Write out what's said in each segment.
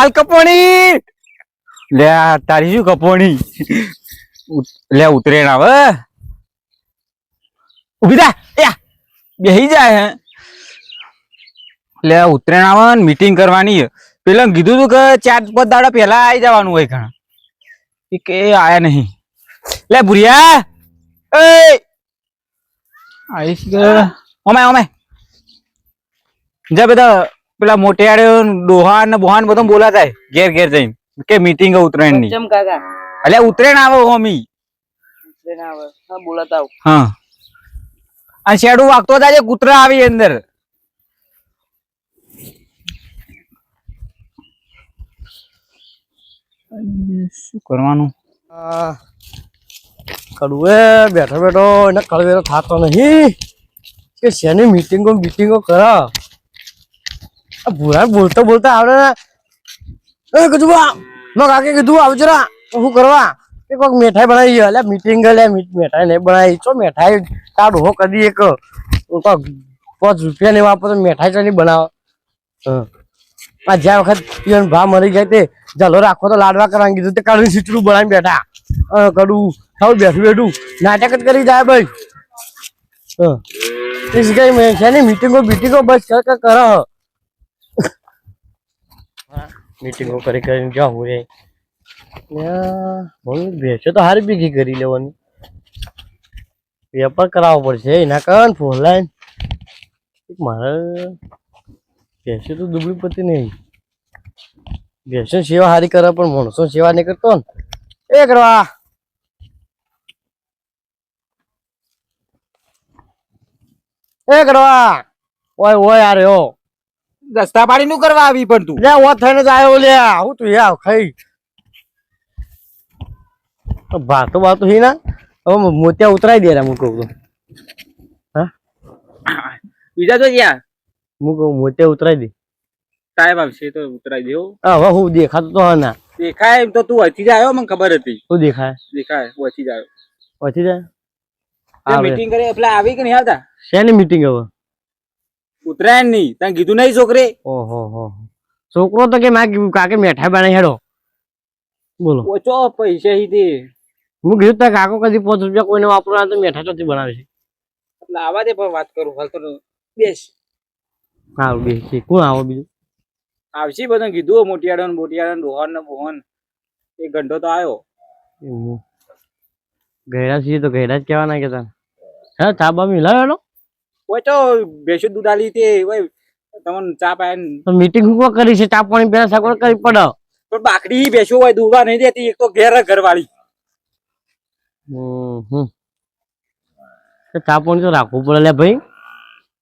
ચાલ કપોણી. લે તારી શું કપોણી? લે ઉતરેણ આવે ઊભી થા યા બેહી જાય હે. લે ઉતરેણ આવે ને મીટિંગ કરવાની પેલા કીધું તું કે ચાર પાંચ દાડા પહેલા આવી જવાનું હોય ઘણા. કે આયા નહીં. લે ભૂરિયા. એ! આવીશ ઓમે ઓમે. જા બધા પેલા મોટિયાળે ડોહા ને બોહાન બધું બોલાતા થાય ઘેર ઘેર જઈને. કે મીટિંગ ઉત્તરાયણની કાકા. અલ્યા ઉતરેણ આવે હોમી ટ્રેન આવે. હા બોલાતા હા. અને શેડું વાગતો જાય કૂતરા આવી અંદર. શું કરવાનું? આ કડુએ બેઠો બેઠો એને કડવેરો થતો નહીં. કે શેની મીટિંગો મીટિંગો કરા? ભૂરા બોલતો બોલતા આવડે એ કીધું બા મેં કાકે કીધું આવજો રા શું કરવા? એ કોઈક મીઠાઈ બનાવી ગયો એટલે મીટિંગ લે મીઠાઈ નહીં બનાવી. ચો મીઠાઈ તાર હો કદી એક. પાંચ રૂપિયા ને વાપરો મીઠાઈ તો નહીં બનાવો. આ જ્યાં વખત પિયન ભા મરી ગયા તે જલો રાખો તો લાડવા કરવાનું કીધું તે કાઢું સીટડું બનાવી બેઠા. કડું. ખાવ બેઠું બેઠું. નાટક જ કરી જાય ભાઈ. હા. શીખાય મેં છે ને મીટિંગો, બીટિંગો, બસ, કર કર, કરે. મીટિંગો કરી કરીને જાઉં એ બેસો તો હારી ભેગી કરી લેવાની. પેપર કરાવવો પડશે, એના કારણ લાઈન મારે ભેસો તો દુબળી પતી નહીં. ભેસો સેવા હારી કરે, પણ માણસો સેવા નહીં કરતો ને. એ કરવા. એ કરવા. ઓય ઓય, આ રહ્યો. રસ્તા પાડી નું કરવા આવી પણ તું. લે ઓ થઈને જ આવ્યો લે હું તું આવ ખાઈ. ભાતો ભાતો હી ના? હવે મોતિયા ઉતરાઈ દે હું કહું તો. બીજા તો ક્યાં? હું કહું મોતિયા ઉતરાઈ દે. સાહેબ આવશે તો ઉતરાઈ દેવો. હા હવે હું દેખાતો તો ના દેખાય એમ તો તું ઓછી જ આવ્યો મને ખબર હતી. શું દેખાય? દેખાય વચ્ચી જ આવ્યો પછી જાય. મીટિંગ કરી પેલા આવી કે નહીં આવતા? શેની મીટિંગ હવે? ઉતરાયણ નહીં તને કીધું નહીં છોકરે? ઓહો હો. છોકરો તો કે મેં કીધું કાકે મેઠાઈ બનાવી હેડો? બોલો. ઓછો પૈસા હી દે હું કીધું તા કાકો કદી પાંચ રૂપિયા કોઈને વાપરવા તો મેઠા ચોથી બનાવે છે. એટલે આવા દે પણ વાત કરું હાલ તો બેસ. હા બેસ. કોણ આવો બીજું? આવશે બધું કીધું મોટિયાડો ને બોટિયાડો ને રોહન ને મોહન એક ઘંટો તો આવ્યો. ગયડા છીએ તો ગયડા જ કહેવાના કે તને હા ચા બા મિલાવ્યો તો બેસો દૂધ આલી તે ઓય તમને ચા પાય તો મીટિંગ શું કરી છે? ચા પાણી પેલા સગવડ કરી પડે. પણ બાકડી બેસો હોય દુવા નહીં દેતી એક તો ઘેર ઘરવાળી. હમ હમ. ચા પાણી તો રાખવું પડે લે ભાઈ.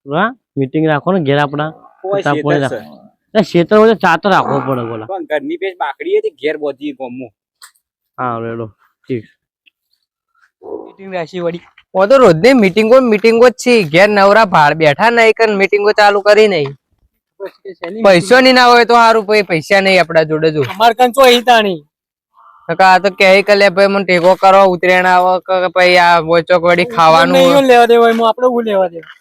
હા મીટિંગ રાખો ને ઘેર આપણા. ચા પાણી છે. રાખો ક્ષેત્ર હોય તો ચા તો રાખવો પડે બોલા. પણ ઘરની પેજ બાકડી હતી ઘેર બોધી ગમો. હા રેડો. ઠીક. મીટિંગ રાખી વળી. ઓ તો રોજની મીટિંગો મીટિંગો જ છે. ઘેર નવરા ભાડ બેઠા નહીં કે મીટિંગો ચાલુ કરી નહીં. પૈસો ની ના હોય તો સારું ભાઈ પૈસા નહીં આપડા જોડે જો. અમાર કન ચો અહીં તાણી. નકા આ તો કે લે ભાઈ મને ટેકો કરો ઉતરેણ આવો કે ભાઈ આ વોચોક વળી ખાવાનું નહીં લેવા દેવા એમાં આપણે હું લેવા દેવા?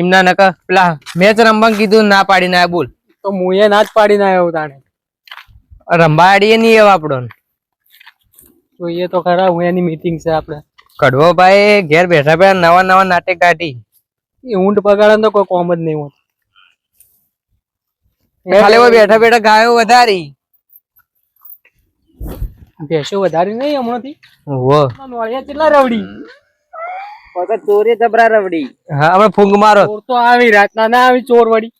એમના નકા પેલા મેચ રમવા કીધું ના પાડી ના બોલ. તો મુએ ના જ પાડી ના આવ્યો તાણે. રમવા આડીએ નહીં એવા આપણો જોઈએ તો ખરા હું એની મીટિંગ છે આપણે. કડવો ભાઈ ઘેર બેઠા બેઠા નવા નવા નાટક કાઢી. એ ઊંટ પગાડે તો કોઈ કોમ જ નહીં હોત. ખાલી હોય બેઠા બેઠા ગાયો વધારી. ભેંસો વધારી નહીં હમણાંથી? ઓહો નોળિયા કેટલા રવડી? વખત ચોરી જબરા રવડી. હા આપણે ફૂંગ મારો. ચોર તો આવી રાતના ના આવી ચોર વળી.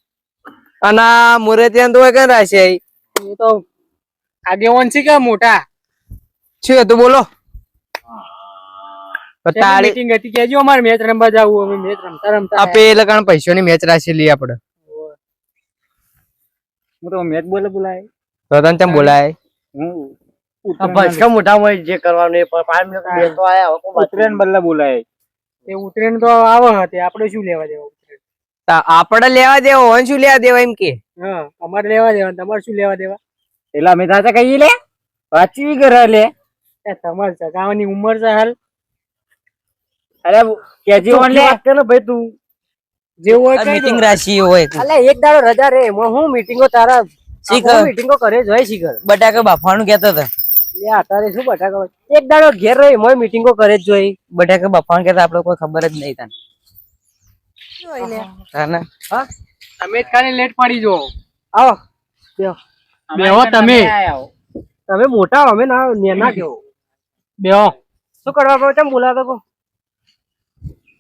અને મુરે ત્યાં તો કઈ રાશે એ તો આગેવાન છે કે મોટા? શું હતું બોલો. તાળી હતી કેજો અમારે મેચ રમવા જવું અમે મેચ રમતા રમતા આપે એ લગાણ પૈસાની મેચ રાખેલી આપણે હું તો મેચ બોલે બોલાય. તો તને ચમ બોલાય? હું આ ભસકા મોટા હોય જે કરવાનું એ પણ પાંચ મિનિટ બેસતો આયા હવે કોણ ઉતરેણ બદલે બોલાય. એ ઉતરેન તો આવે હતી આપણે શું લેવા દેવા? આપણે લેવા દેવો હોય શું લેવા દેવા એમ કે? હા અમારે લેવા દેવા તમારે શું લેવા દેવા? એટલે અમે તાજા કહીએ લે? વાંચવી કરે લે. તમારે ચગાવવાની ઉંમર છે હાલ. અરે કેજી ઓન લે વાત કર ને ભાઈ તું. જેવું હોય મીટિંગ રાશિ હોય અલે એક દાડો રજા રે. એમાં હું મીટિંગો તારા શીખર. મીટિંગો કરે જ હોય શીખર. બટાકા બાફવાનું કેતો હતો. લે અત્યારે શું બટાકા હોય? એક દાડો ઘેર રહી મોય મીટિંગો કરે જ જોઈ. બટાકા બાફવાનું કેતા આપણે કોઈ ખબર જ નહીં તને. તને તમે જ ખાલી લેટ પડી જો આવો. બેહો. તમે. તમે મોટા અમે ના નેના કેવો. બેહો. શું કરવા કહો તેમ બોલાતો કહો.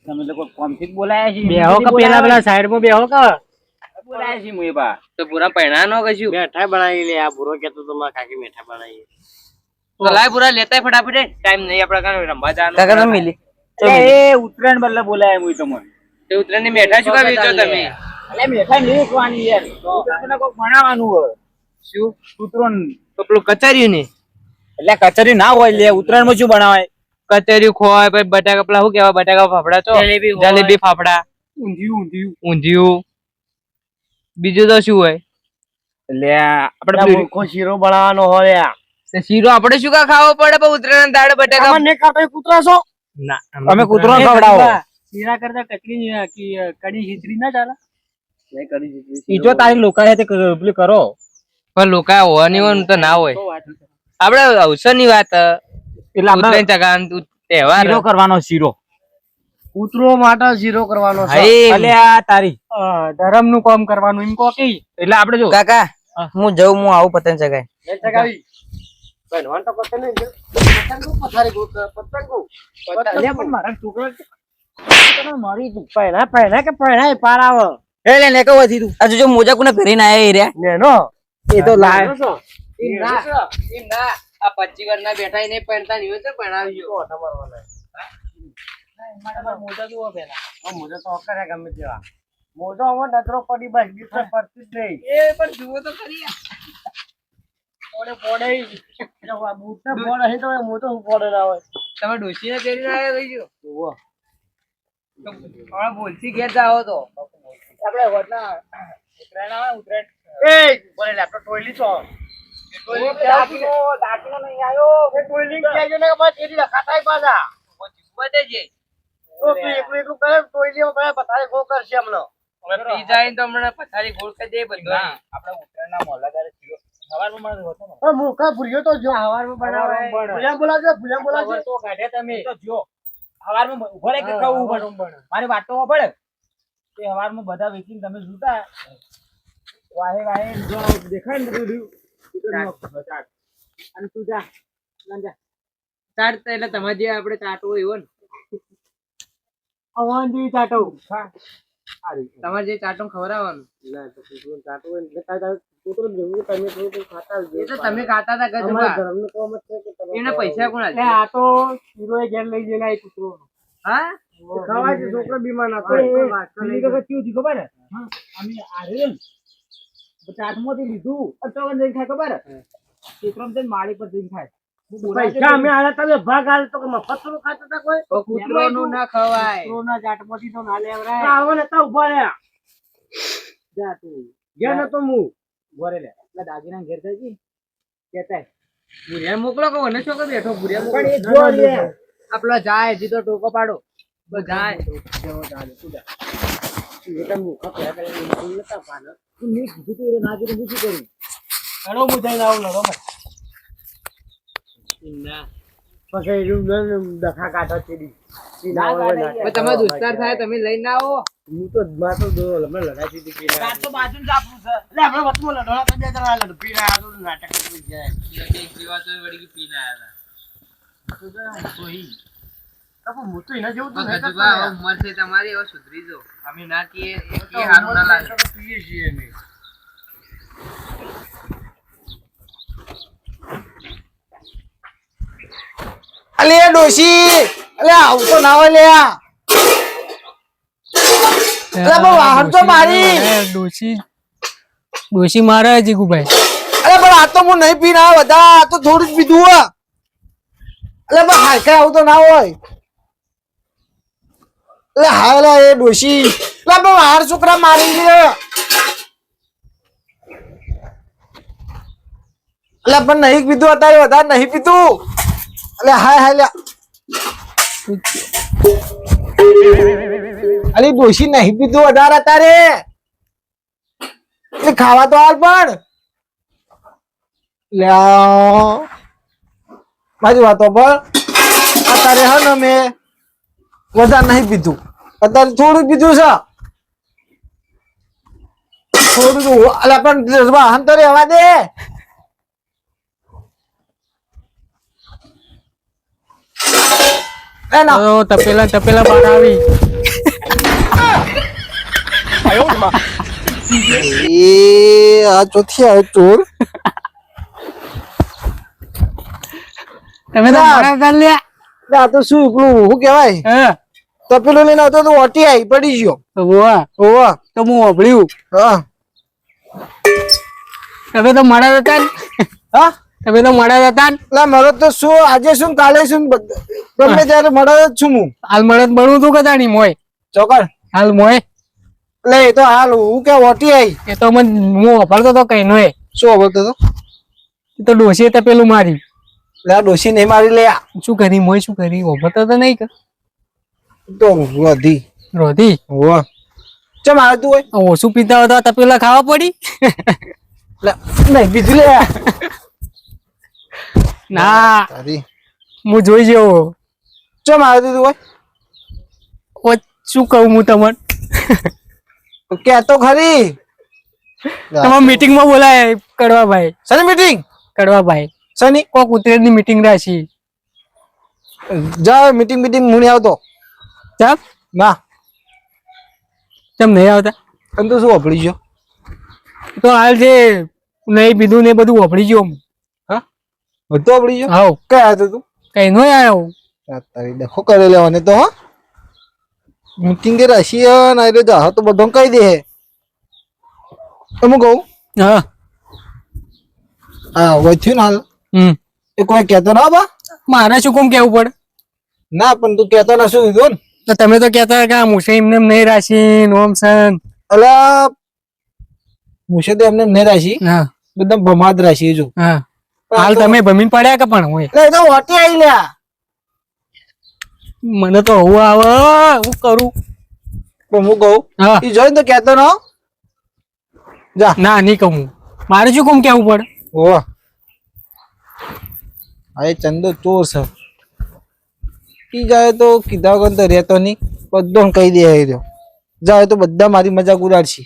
તમે લોકો કોમથી બોલાયા છે? બેહો કે પેલા પેલા સાઈડ બેહો કે? બોલાયા છે મુએ બા. તો પૂરા પૈણા નો કશું? મેઠાઈ બનાવી લે આ ભૂરો કેતો તો કાકી મેઠાઈ બનાવી તો લાય પૂરા લેતાય ફટાફટ. ટાઈમ નહીં આપડા જવાનું. કાકા તમે મિલી એ ઉત્તરાયણ બદલે બોલાયા મુય તમને. તે ઉતરાયણની મેઠા શું કા છો તમે? એટલે મેઠા નહીં યાર. ભણાવવાનું હોય? શું? ઉત્તરાયણ. તો પેલું કચેરી ને એટલે કચેરી ના હોય લે ઉત્તરાયણમાં શું બનાવાય કચેરી ખોય પછી બટાકા પેલા શું કેવાય બટાકા ફાફડા તો? જલેબી ફાફડા. ઊંધિયું ઊંધિયું. ઊંધિયું. બીજું તો શું હોય? એટલે આપણે મૂર્ખો શીરો બનાવવાનો હોય તો શીરો આપણે શું કા ખાવો પડે? પણ ઉતરાયણ દાડે બટાકા તમને કાંટો કૂતરા છો? ના અમે કૂતરો ખવડાવો શીરા કરતા કચરી અ, કી, અ, કઢી ખીચડી ના ચાલે? ઈ જો તારી લોકો તે પેલું કરો. પણ લોકો હોવાની હોય તો ના હોય. આપડે અવસરની વાત એટલે આપણે ઉતરાયણ ચગાન તહેવાર. શીરો કરવાનો શીરો કૂતરો માટે શીરો કરવાનો છે. એટલે આ તારી. ધરમનું કામ કરવાનું એમ કો કે. એટલે આપણે જો. કાકા હું. જઉં હું આવું પતંગ ચગાય ચગાવી. બનવાન તો પતંગ નહીં પતંગ પતંગો પથારી ગો- પતંગ અલ્યા પણ મારા છોકરો મારી તું પહેલા પહેલા કે પહેલા પાર આવે. એ લે ને કહો હતી તું. આ જો મોજા કોને પહેરીને આયા એ રહ્યા. નેનો. એ તો લાય. ના. ના. આ પચી વાર ના બેઠા એને પહેરતા નહીં હોય તો મોજા જુઓ પેલા આ મોજો તો કરે ગમે તેવા. મોજો હવે નજરો પડી બસ બીજું પડતી જ નહીં. એ પણ જુઓ તો ખરી પોડે બૂટને પોડે હે તો પોડે ના હોય. તમે ડોસી ને પહેરીને આવ્યા કઈ જો જુઓ. હમણાં બોલથી ઘેર જાઓ તો. આપણે વડના ઉત્તરાયણ આવે એ! બોલે લેપટોપ ટોયલી છો દાખલો દાખલો નહીં આવ્યો એ ટોયલી કહેજો ને કે બસ એરી રખાતાય પાછા? બધે જ. તો તું એકલું એકલું કરે ટોયલી કરે પથારી ગો કરશે હમણાં હવે પી જાય ને તો હમણાં પથારી ગોળ કરી દે બધું. આપણે ઉત્તરાયણના મોલાદારે શીરો સવારમાં મળે હતો ને. પણ મૂર્ખા ભૂલ્યો તો જો. બનાવે. ભૂલ્યા બોલાવજો ભૂલ્યા બોલાવજો. તો કાઢે તમે. તો જો સવારમાં ઊભો રહે કે મારી વાત તો પડે હવાર સવારમાં બધા વેચીને તમે જૂતા વાહે વાહે જો દેખાય ને બધું. અને તું જા ચાટ એટલે તમારે જે આપણે ચાટવો એવો ને. અવાન જેવી ચાટો. તમારે જે ચાટો ખવડાવવાનું. ના તો કૂતરો ચાટો એટલે તારે કૂતરો જેવું તમે થોડું ખાતા એ તો તમે ખાતા હતા ગજબા અમારા ધર્મનું છે કે તમે એને પૈસા કોણ આ તો શીરો એ ઘેર લઈ ગયેલા એ કૂતરો હા? છોકરો બીમાર ના થાય એ, પેલી વખત ખબર? ને અમે ચાટમાંથી લીધું. તો જઈને ખાય ખબર? ચિત્રમ જઈને માળી પર જઈને ખાય. પૈસા અમે તમે ભાગ આલે તો મફત થોડું ખાતા હતા કોઈ? તો કૂતરોનું ના ખવાય. કૂતરોના ચાટમાંથી તો ના લેવરાય. આવો ને તા ઊભા રહ્યા. જા તું. ગયા નતો હું ઘરે લે. એટલે દાગીના ઘેર થઈ ગઈ? કેતા ભૂરિયા મોકલો કે મને શું બેઠો ભૂરિયા મોકલો. પણ એ જો લે આપડે જાય જીતો ટોકો પાડો. તો જાય. તું કીધું તું એ ના કીધું હું શું કરું લડો હું જઈને આવું લડો મત. પછી એનું ન- ન- ડખા કાઢો ચીડી. ચીના હોય ના નાટક હવે કરો, તમે દોસ્તાર થાય તમે લઈને આવો હું તો તો દો- હમણાં લડાઈ દીધી તાર તો બાજુ જ આપણું છે એટલે હમણાં વચમાં લડવાના તો બે જણા લડ- પીને આવ્યા તો નાટક કરી ગયા. તો પણ હું તો એના જેવું તો નહીં કરતો યાર. ઉંમર છે તમારી હવે સુધરી જાઓ. અમે ના કહીએ એ હારું ના લાગે. પીએ છીએ અમે. અલે ડોશી અલે ના હોય બહુ વાહન તો મારી. ડોશી ડોશી મારે જીગુભાઈ અરે પણ આ તો હું નહીં પીને બધા આ તો થોડું જ પીધું હો અલે પણ હાલકા આવું તો ના હોય. અલે હાય લે એ ડોશી. અલે પણ હાર છોકરા મારી લે અલે પણ નહીં પીધું અત્યારે વધારે નહીં પીધું. અલે હાય હાય, લે. અલી ડોશી નહીં પીધું વધારે અત્યારે એટલે ખાવા તો હાલ પણ. લે મારી વાતો પણ અત્યારે હા ને મેં વધારે નહીં પીધું. અત્યારે થોડું કીધું છે. થોડું અલા પણ તો રહેવા દે. તપેલા તપેલા બહાર આવી. એ આ ચોથી આવે ચોર. તમે તો આ તો શું પેલું શું કેવાય હા. તપેલો લઈને આવતો તો ઓટી આવી પડી ગયો. તો વાહ ઓવા તો હું વાપર્યું. હા. તમે તો મળ્યા હતા હા? તમે તો મળ્યા હતા એટલે મારો તો શું આજે શું કાલે શું ગમે ત્યારે મળ્યો જ છું હું. હાલ મળે બનવું તું કદા નહીં મોય. ચોકડ હાલ મોય. એટલે એ તો હાલ હું કે ઓટી આવી એ તો મને હું વાપરતો તો કઈ નો શું વાપરતો તો? એ તો ડોસી તપેલું મારી એટલે આ ડોસી નહીં મારી લે. શું કરી મોય શું કરી? વાપરતો તો નહીં કે. તો વધી રોધી? હોવા. ચમ આવે તું હોય ઓછું પીતા હોય તો આ તપેલા ખાવા પડી? નહીં બીજું લે. ના. હું જોઈ જેવો ચમ આવે તું હોય ઓ શું કહું હું તમને? કે તો ખરી. તમારા મીટિંગમાં બોલાય કડવાભાઈ. શની મીટિંગ કડવાભાઈ. શની? કોક ઉતરેની મીટિંગ રાખી. જા મીટિંગ મીટિંગ હું આવતો. ચાપ ના. કેમ નહીં આવતા? તને તો શું વાપરી ગયો? તો હાલ છે નહીં પીધું ને બધું વાપરી ગયો. હા? બધું વાપરી ગયો? હા. કઈ આવ્યો તું? કઈ નો આવ્યો. તારી ડખો કરી લેવાને તો હા. મિટિંગ કે રશિયન આઈ જા તો બધો કહી દે હું. કહું? હા. હા હોય થયું ને હાલ. હમ. એ કોઈ કહેતો ના બા? મારે શું કોમ કેવું પડે? ના પણ તું કહેતો ના શું કીધું? ને તો તમે તો કહેતા કે આ ને નહીં રાશી સન. અલા મુસે તો એમને નહીં રાશી. હા. બધા ભમાદ રાશી જો. હા. હાલ તમે ભમીન પડ્યા કે પણ હોય? એટલે તો હોટે આવી લ્યા. મને તો હું આવે હું કરું? પણ હું કહું હા. એ જોઈ તો કહેતો ન. જા. ના નહીં કહું મારે શું કોમ કેવું પડે? ઓહ. એ ચંદો ચોર છે. ઈ જાય તો કીધા વગર તો રહેતો નહીં બધો કહી દે એ રહ્યો. જાય તો બધા મારી મજાક ઉડાડશે.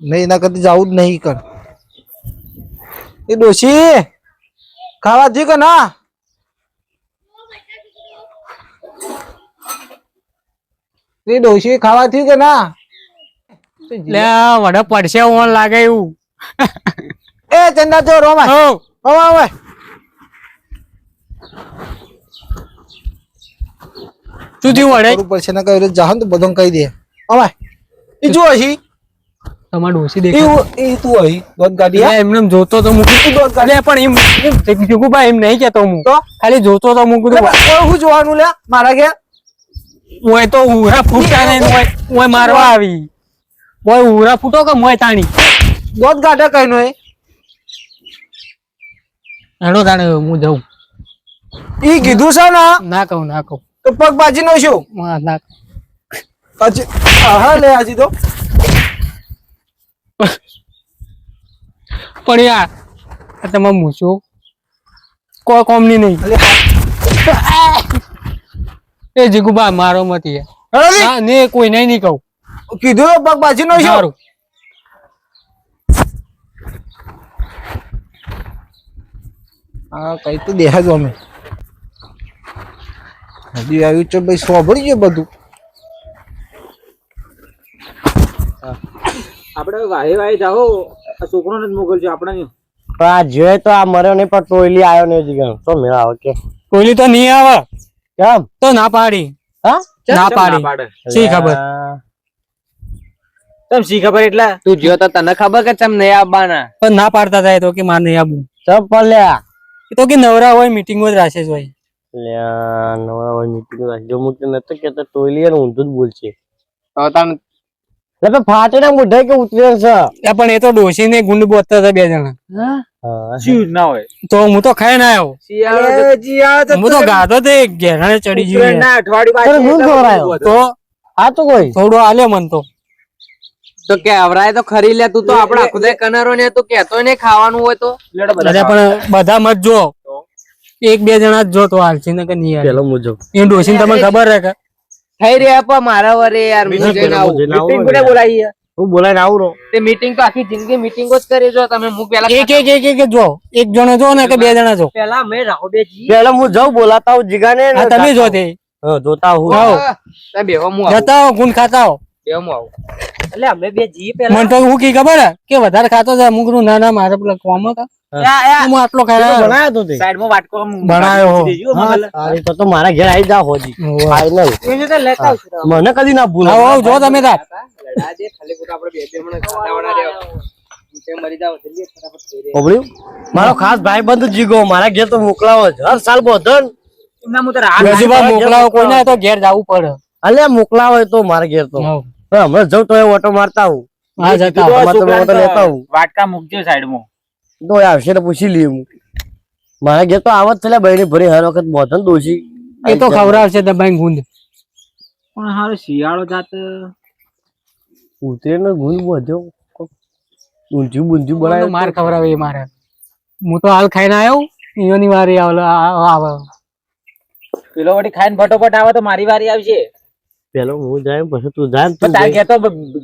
નહીં એના કરતા જવું જ નહીં કર. એ ડોશી ખાવા દે કે ના? એ ડોશી ખાવા થયું કે ના? લે વડે પડશે ઓન લાગે એવું. એ ચંદા રોમાય રોમાય. શું થયું વડે પડશે ને કહ્યું જાહન તો બધું કહી દે. અમાય એ જો હી તમારે ડોસી દેખાય. ઉ- તું હી દોત ગાડી એમને જોતો તો મૂકી. અરે પણ એમ જગુભાઈ એમ નહીં કેતો હું. ખાલી જોતો તો મૂકું હું જોવાનું લે મારા ઘેર. ઓય તો ઉરા ફૂટા ને ઓય મારવા આવી. ઓય ઉરા ફૂટો કે મોય તાણી? દોત ગાડા કઈ નો એનો તાણે હું જાઉં. ઈ કીધું છે ને? ના કહું ના કહું. તો પગ બાજી નો શું? હા, હજી હા લે હજી તો. પણ યાર આ તમે મૂછો. કોઈ કોમની નહીં. એ જીગુબા મારો મતી હળદી. ને કોઈ નહીં નહીં કહું. કીધું પગ બાજી નો શું? હા કઈ તો દેખા જો અમે હજી આવ્યું છે ભાઈ સોંભળી છે બધું. આપણે વાહે વાહે જાઓ આ છોકરોને જ મોકલજો આપણે નહીં પણ આ જોઈએ તો આ મર્યો નહીં પણ ટોયલી આવ્યો નહીં હજી ગયો તો મેળા આવે કે. ટોયલી તો નહીં આવે. કેમ? તો ના પાડી. હા? ના પાડી. પાડે. શી ખબર? તમ શી ખબર એટલે? તું જો તો તને ખબર કે તમ નહીં આવવાના? પણ ના પાડતા થાય તો કે માર નહીં આવું ચપ એ તો કે નવરા હોય મીટિંગો જ રાખે છે હોય લ્યા નવા મીટિંગ રાખી જો નતો કેતો ટોયલી અને ઊંધું જ બોલશે. એટલે ફાટે ના મોઢે કે ઉતરે છે? એટલે પણ એ તો ડોસી ને ગુંડ બોતતા હતા બે જણા. હા? ના હોય. તો હું તો ખાઈ ના આવ્યો શિયાળો જી તો હું તો ગાધો તે ઘેરાણે ચડી ગયો. ઉત્તરાયણના અઠવાડિયે તને પાછી શું એટલે ખવડાયો? બધું તો આ તો કોઈ? થોડો આલે મન તો. તો કે અવરાય તો ખરી લે તું તો આપડે ખુદે કનરો ને તું કેતો ને ખાવાનું હોય તો. પણ બધા મત જો એક બે જણા જ જો તો હાલશે ને કે નહીં હાલે. પેલો મુજબ. એ ડોશીને તમને ખબર હે કે? થઈ રહ્યા પણ મારા વરે યાર હું જઈને આવું. મીટિંગ કોને બોલાવી છે? હું બોલાઈને આવું રહો. તે મીટિંગ તો આખી જિંદગી મીટિંગો જ કરી જો તમે હું પેલા એક એક એક એક જો એક જણો જો ને કે બે જણા જો. પેલા મેં રાહુલજી પેલા હું જાઉં બોલાતા હું જીગાને ને હા તમે જો તે. હા, જોતા હું આવો. તમે બેહો હું આવું. જતા હો ગુણ ખાતા હો બેહો હું આવું. એટલે અમે બે જી પેલા મને તો હું કી ખબર કે વધારે ખાતો છે અમુકનું ના ના મારે પેલા કોમ. હું. આટલો ખાય તો વાટકો મને. તો તો મારા ઘેર આવી જા હોજી. ફાઈનલ મને કદી ના ભૂલ. આવો આવો, જો તમે ખાલી ખોટા આપણે બે બે રહ્યો. મરી જાવ જલ્દી ફટાફટ થઈ રે ઓબળ્યું? મારો ખાસ ભાઈ બંધ જીગો મારા ઘેર તો મોકલાવો જ. હર સાલ બોધન. એમના હું તો રાહ ગજુબા મોકલાવો કોઈને તો ઘેર જવું પડે. અલ્યા મોકલાવો તો મારા ઘેર તો. હમણાં જઉં તો ઓટો મારતા હું હા જતા ઓટો લેતા હું વાટકા મૂકજો સાઈડમાં. તો આવશે ને પૂછી લઈએ હું. મારા ઘેર તો આવત છે બહેની ભરી હર વખત બોધન દોશી. એ તો ખવડાવશે દબાઈ ગુંદ. પણ હારો શિયાળો જાત. ઉતરેનો ગુંદ બોધ્યો ઊંધિયું બુંધિયું મને માર ખવડાવે એ મારે. હું તો હાલ ખાઈને આવ્યો ઈયોની વારી આવે આવે પેલો વડી ખાઈને ફટોફટ આવે તો મારી વારી આવશે. પેલો હું જાય પછી તું જાય તું તાર.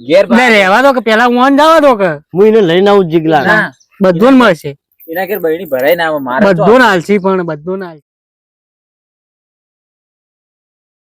ઘેર ને રહેવા દો કે પેલા હું જવા દો કે? હું એને લઈને આવું જીગલા બધું ને મળશે. એના ઘેર બહેની ભરાય ના આવે મારે બધું હાલશી પણ બધું ને હાલશી.